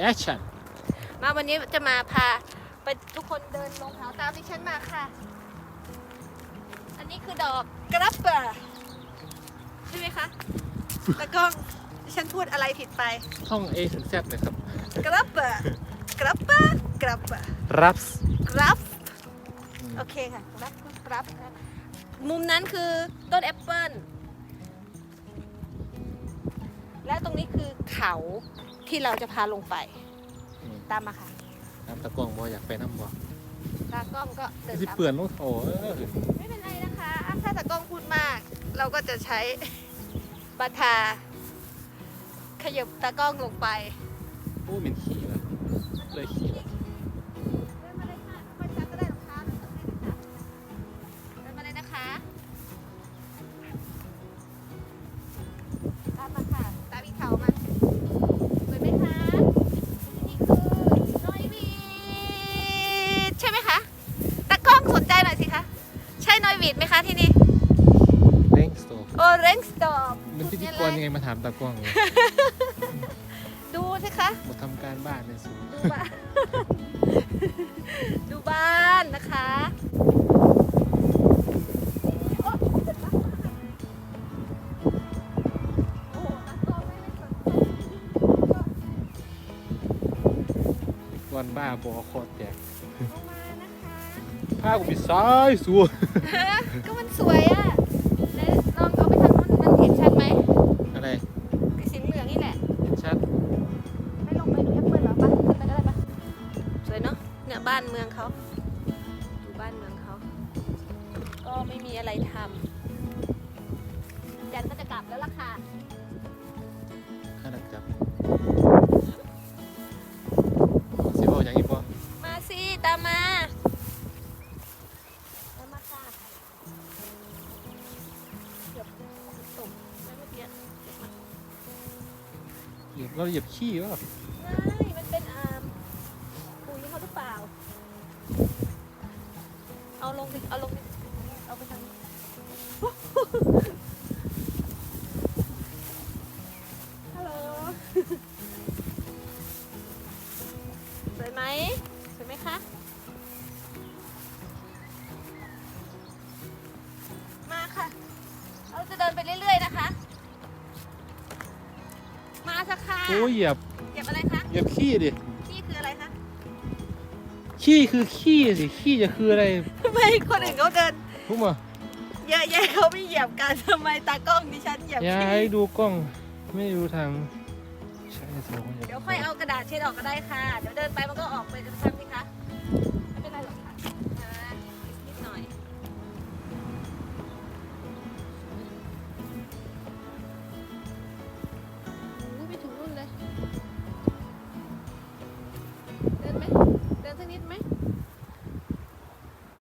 แอคชั่นมาวันนี้จะมาพาไปทุกคนเดินลงเขาตามที่ฉันมาค่ะ อันนี้คือดอกกระเปอใช่ไหมคะตะกล้องดิฉันพูดอะไรผิดไป ท่อง A ถึง Z เลยครับ กระเปอกระเปอกระเปอรับกรับโอเคค่ะกรับกรับนะมุมนั้นคือต้นแอปเปิลและตรงนี้คือเขา ที่เราจะพาลงไป ตามมาค่ะน้ำตะกวงบ่อยากไปน้ำบ่ตากล้องก็เดินสิตามเปื่อนลงโถเออไม่เป็นไรนะคะถ้าตากล้องพูดมาก เราก็จะใช้บาทา ขยับตากล้องลงไป โอ้เป็นขี่ว่ะเลยขี่ว่ะ ใช่น้อยวีดไหมคะที่นี่เร่งสโตร์โอเรนจ์ดอมเป็นพิธีกรยังไงมาถามตะกวงเลยดูสิคะหมดทำการบ้านเลยสูดูบ้าน ดูบ้านนะคะโอ้โหตากล้องไม่ได้สนใจวันบ้าบอโคตรแจกลงมานะคะ ผ้ากูปิดซ้ายสัวฮะก็มันสวยอะแล้วลองเอาไปทางนู้นมันเห็นชัดไหมอะไรสีเหลืองนี่แหละเห็นชัดไม่ลงไปดูแอปเปิลเหรอปะขึ้นไปก็ได้ปะสวยเนาะเนี่ยบ้านเมืองเขาดูบ้านเมืองเขาก็ไม่มีอะไรทำ เหยียบเราเหยียบขี้วะไม่มันเป็นอ่ามปุ๋ยเขาหรือเปล่า เอาลงดิเอาลงดิเอาไปทางนี้ฮัลโหลสวยไหมสวยไหมคะ มาค่ะ เราจะเดินไปเรื่อยๆนะ สักค่ะโอ้ยเหยียบเก็บอะไรคะเหยียบขี้ดิ นี่คืออะไรคะขี้คือขี้สิ ขี้จะคืออะไรทำไมคนอื่นเขาเดินพูดมาเยอะแยะเขาไม่เหยียบกันทำไมตากล้องดิฉันเหยียบย้าขี้ยดูกล้อง ไม่ดูทาง ใช่สองคนเดี๋ยวค่อยเอากระดาษเช็ดออกก็ได้ค่ะ เดี๋ยวเดินไปมันก็ออก นู่นเ